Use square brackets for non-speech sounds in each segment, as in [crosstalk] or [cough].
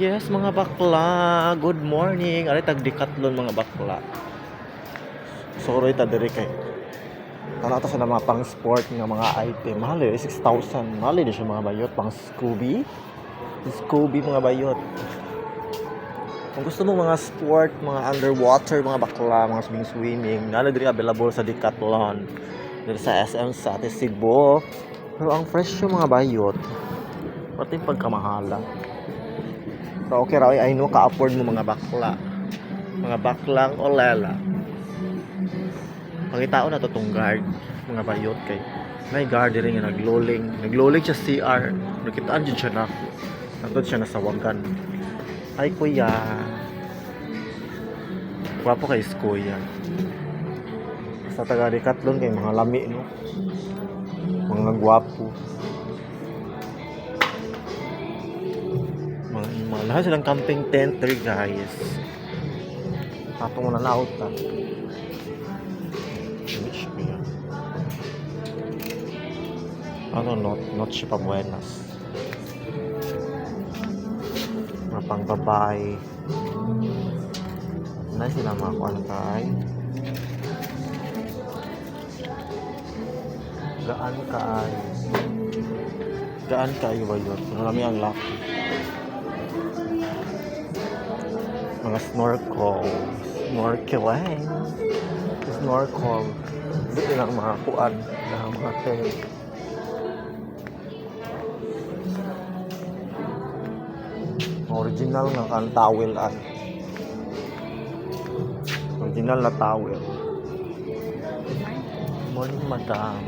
Yes, mga bakla. Good morning. Ari tag Decathlon mga bakla. Sorry ta diri kay. To sa mga pang sport nga mga item. Mahal eh, 6,000. Mahal eh siya mga bayot pang Scooby. Scooby mga bayot. Kung gusto mo mga sport, mga underwater, mga bakla, mga swimming swimming, nala diri available sa Decathlon. Diri sa SM sa Cebu. Pero ang fresh yung mga bayot. Pati pagkamahala. So okay I know ka-afford mo mga bakla. Mga baklang olela. Pagkitao na to tong guard, mga bayot kay may guard rin nga nagloling. Nagloling siya CR. Nakitaan dyan siya na. Nandun siya nasa wagan. Ay kuya. Gwapo kay kuya. Sa taga Decathlon kay mga lami no. Mga gwapo. Mga lahat silang camping tent there guys. Patong na naot ta. Which? Ano, not, not siya pa buenas. Mga pang babae. Na sila mga kuan kay. Gaan kaay. Gaan kayo ba yun? Marami ang laki. Mga snorkel. Snorkeling. Snorkel. Dito lang mga kuan na mga tent. Original nga kan towel ay. Original na towel. Morning, madam.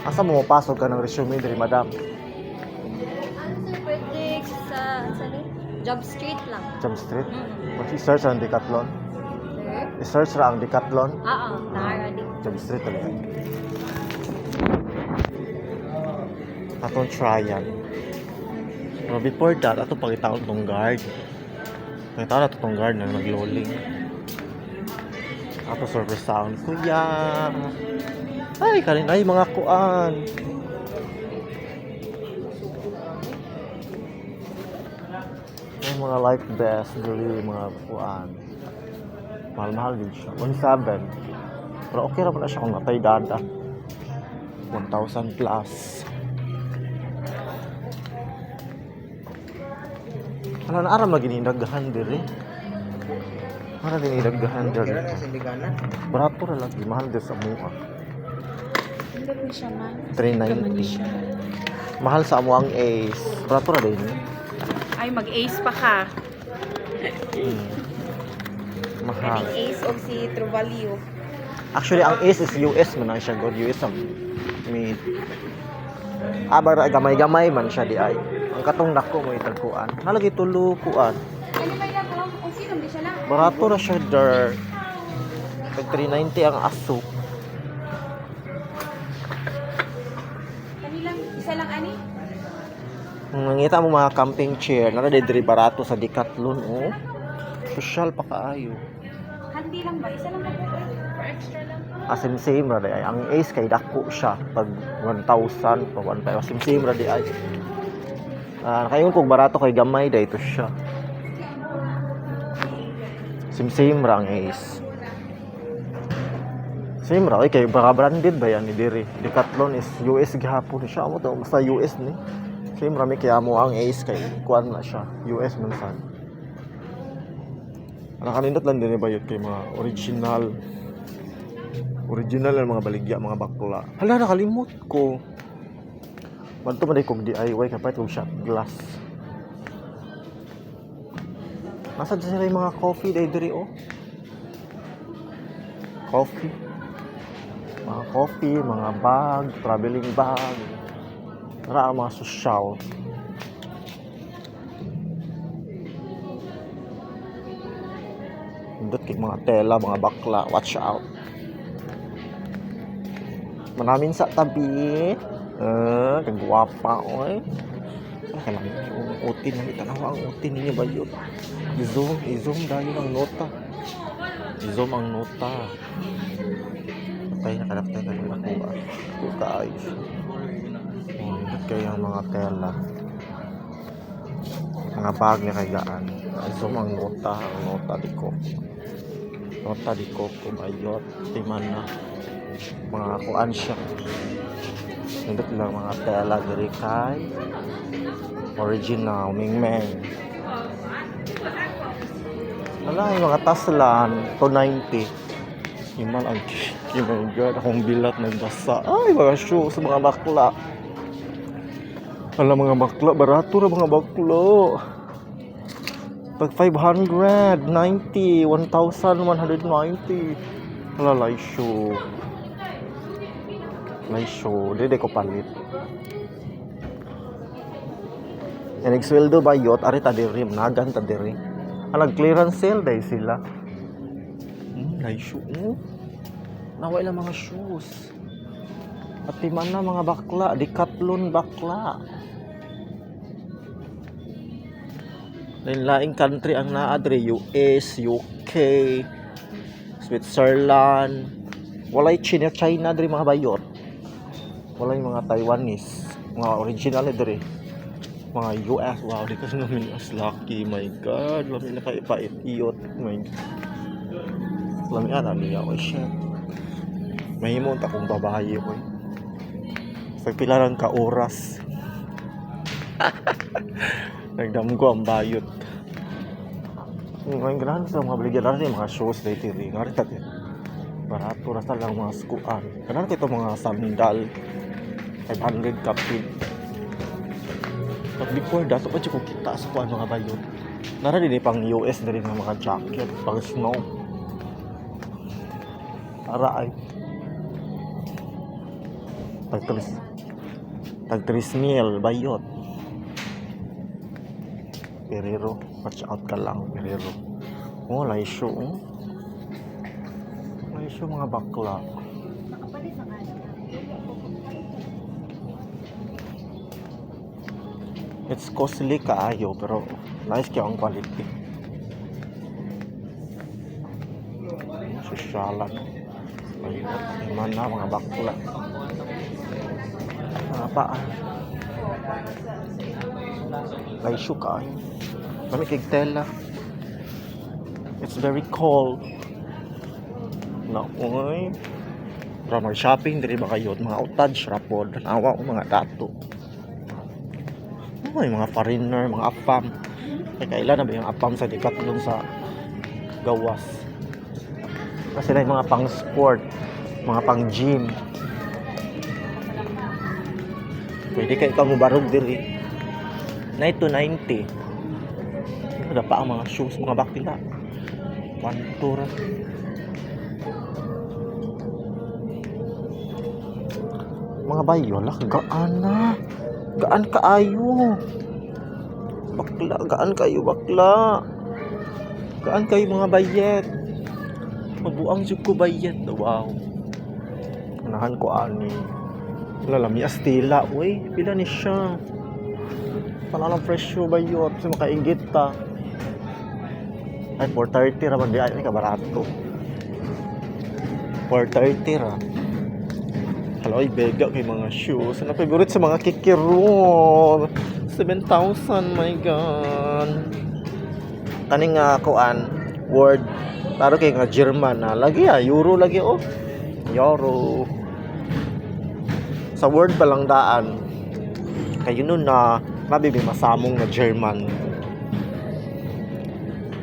Asa mo mapasok ka ng resume diri, madam? Job Street lang. Jump Street? Mm. Mag-search ang Decathlon? Sir? I-search ra ang Decathlon? Oo, nakara din. Jump Street talaga. Atong trial. Pero before that, ato pagkitaon tong guard. Pagkitaon na tong guard na nagloling. Ato server sound. Kuya! Ay, kanin ay mga kuan. Ay, mga life vest, dili mga kuan. Mahal-mahal din siya. 1.7. Pero okay naman na siya kung natay dada. 1,000 plus. Ano na aram lagi ni daghan diri. Ano din daghan diri. Barato ra lagi mahal din sa mua. Hindi ko siya man. 390. Mahal sa amo ang Ace. Barato ra din. Ay, mag-ace pa ka. Hmm. Mahal. Kaning ace o si Truvalio. Actually, ang Ace is US man na siya. God, US ang made. Ah, bara gamay-gamay man siya di ay. Ang katong dako mo itagkuan. Nalagi tulo kuan. Barato na siya der. Tag 390 ang aso. Kanilang, isa lang ani? Nangita mo mga camping chair, nara diri barato sa Decathlon oh. Social pa kaayo. Handi lang ba? Isa lang ba? For extra lang. Asim same ra ay. Ang Ace kay dako siya pag 1,000 pa 1,500. Asim same ra ay. Ah, kayon kung barato kay gamay dayto siya. Sim same ra ang Ace. Same ra, okay, baka branded ba yan ni Diri? Decathlon is US gihapon siya. Amo to, basta US ni. Same ra may kaya mo ang Ace kay kuan na siya. US man sad. Nakanindot lang din ba yun kay mga original original na mga baligya, mga bakla. Hala, nakalimot ko. Manto man kog DIY kapit kog shot glass. Nasa dyan sila yung mga coffee day diri oh. Coffee. Mga coffee, mga bag, traveling bag. Tara ang mga sosyal. Hindot kay mga tela, mga bakla. Watch out. Manamin sa tabi. Eh, kagwapa, oy. Ka lang, yung utin na itanawa ang utin ninyo ba yun? I-zoom, i-zoom dahil ang nota. I-zoom ang nota. Patay na karaktay ka ng nakuha. Kung kaayos. Oh, kay ang mga tela. Mga bag ni kay gaan. So mga nota, nota di ko. Nota di ko kumayot, timan na. Mga kuan siya. Nindot lang mga tela diri kay original mingmeng. Wala yung mga taslan, 290. Iman ang oh my god, akong bilat nagbasa. Ay, mga shoes, mga bakla. Wala mga bakla, barato na mga bakla. Pag 500, 90, 1,190. Wala, lay shoe. Lay shoe, di di ko palit. Yan, nagsweldo ba yot? Ari ta diri, nagan ta diri. Ah, nag-clearance sale dahil sila. Hmm, lay shoe. Hmm. Naway lang mga shoes. At na mga bakla, decathlon bakla. Laing country ang naadre, US, UK, Switzerland. Walay China, China diri mga bayot. Walay mga Taiwanese, mga original diri. Mga US, wow, di kasi namin as lucky, my god. Lami na kayo pait iyot, my Lami ana niya, oh shit. Mahimong ta kung babae ko. Sa pila ka oras. [laughs] Nagdam ko ang bayot. Ngayon ganahan sa mga baligyan natin mga shows dito rin. Nga rin tatin. Barato rasa lang mga skuan. Ganahan ito mga sandal. 500 kapit. But before that, pa ko kita sa kuan mga bayot. Nara din pang US na rin ng mga jacket, pang snow. Para ay tag tag tris mil bayot Perero watch out ka lang Perero oh laisyo oh. Laisyo mga bakla. It's costly kaayo pero nice kaya ang quality. Sosyalan bayot iman na mga bakla. Mga paa laisyo kaayo kami kay tela it's very cold. Na oy para mag shopping diri ba kayo? Mga outage rapod nawa ko mga dato. Ay, mga foreigner, mga apam. Eh, kailan na ba yung apam sa Decathlon sa gawas? Kasi na yung mga pang sport, mga pang gym. Pwede kayo ka mo barog diri. Na ito 90. Ano pa ang mga shoes, mga bakila. Pantura. Mga bayola, gaan na. Gaan kaayo. Bakla, gaan kayo bakla. Gaan kayo mga bayet. Mabuang jud ko bayet. Wow. Unahan ko ani. Lalami astila, uy. Pila ni siya. Pala ng presyo bayot. Sa makaingit ta. Ay, 430 raman di ay ka barato. 430 ra. Hello, ay bega kay mga shoes. Ano favorite sa mga kikiron? 7,000, my God. Kaning nga kuan, word. Taro kay nga German na. Lagi ah, euro lagi oh. Euro. Sa word pa lang daan. Kayo nun na, mabibi masamong na German.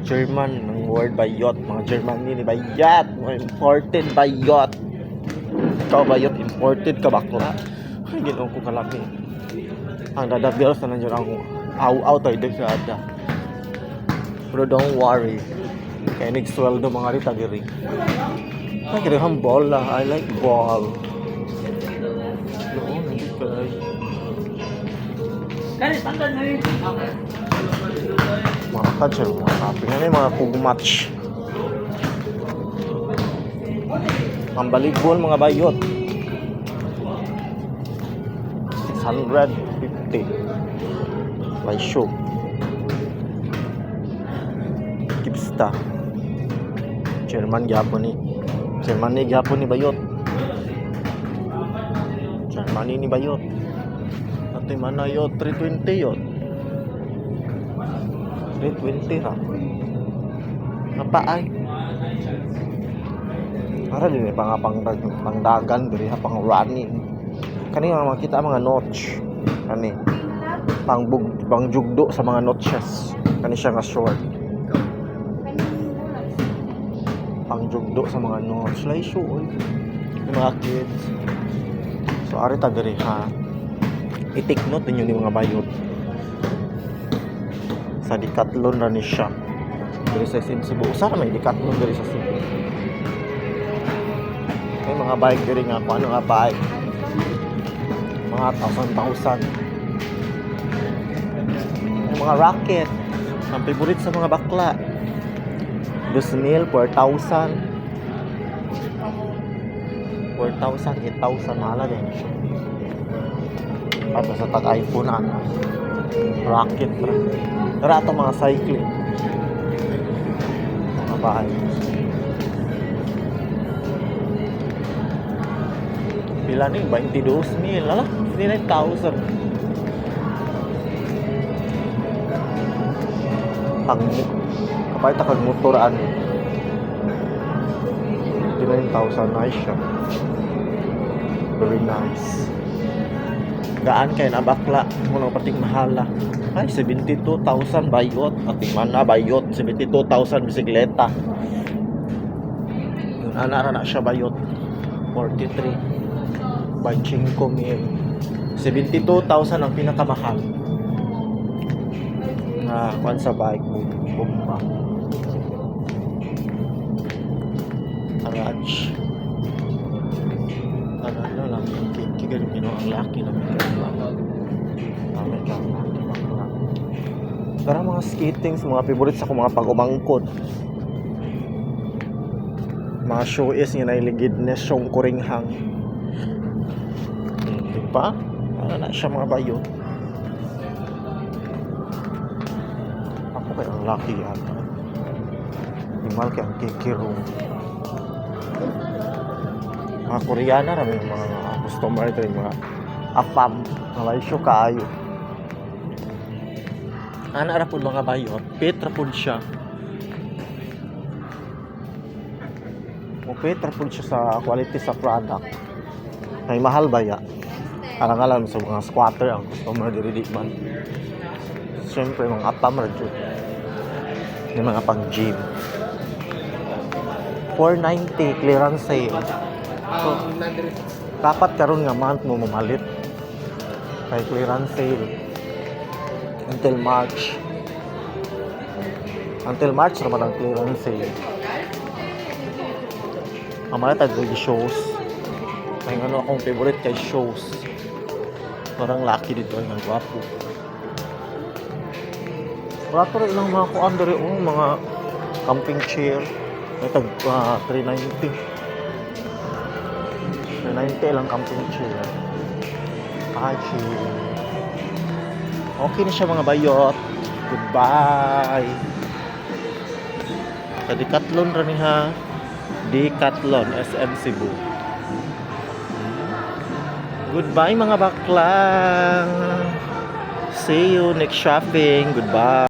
German ng word bayot. Mga German ni bayat. Mga imported bayot. Ikaw bayot imported ka bakla. Ay, ginoon ko kalaki. Ang dadabios na nandiyan ang aw-aw tayo din sa ada. Pero don't worry. Kaya nagsweldo mga rita diri. Ay, kaya ang bola. I like ball. Mga touch, mga kaping. Ano yung mga pugmatch? Ang baligbol mga bayot. 650. May show. Kipsta. German gyapon ni. German ni gyapon ni bayot. Germany ni bayot. Ate Manayo, 320 yun. 320 ra. Napaay. Para din eh, pang pang pangdagan diri ha pang running. Kani nga makita mga notch. Kani pang bug, pang jugdo sa mga notches. Kani siya nga short. Pang jugdo sa mga notch. Lay shoe oy. Yung mga kids. So ari ta diri ha. I-take note ninyo ni mga bayot. Sa Decathlon na ni siya. Diri sa SM Cebu. Usa ra may Decathlon diri sa Cebu. May mga bike diri nga kung ano nga bike. Mga thousand-thousand. May mga rocket. Ang favorite sa mga bakla. 2,000, 4,000. 4,000, 8,000 mahal din. At sa tag-iPhone ana. Rocket ra. Tara ato mga cycling. Mga bahay. Pila ni 22 mil ala 59,000 pang kapay ta kag motor ano 59,000 nice siya very nice gaan kay na bakla mo lang pating mahala. Ay 72,000 bayot. Ating man na bayot 72,000 bisikleta. Yun ana ra na siya bayot. 43 by 5 mil 72,000 ang pinakamahal. Na kwan sa bike boom bomba garage. Ano ano lang yung know, ang laki ng mga. Pero mga skating sa mga akong mga show is nga nailigid na siyong kuringhang. Hmm, di ba? Ano na siya mga bayo. Ako kaya ang lucky yata. Imal kaya ang kikirong. Mga Koreana rami mga customer ito yung mga afam mga show kaayo. Ana ra pud mga bayot, petra pud siya. O petra pud siya sa quality sa product. Ay mahal ba ya? Parang alam sa mga squatter ang customer diri di man. Siyempre mga apam ra jud. Yung mga pang gym. 490 clearance sale. So, dapat karon nga month mo mamalit. Kay clearance sale until March. Until March naman ang clearance sale. Ang mga tag shows. May ano akong favorite kay shows. Parang lucky dito ay ang gwapo. Wala pa rin ilang mga kuan dere oh, mga camping chair. May tag ah, 390. 390 lang camping chair. Chill. Okay na siya mga bayot. Goodbye. Sa Decathlon ra ni ha. Decathlon SM Cebu. Goodbye mga baklang. See you next shopping. Goodbye.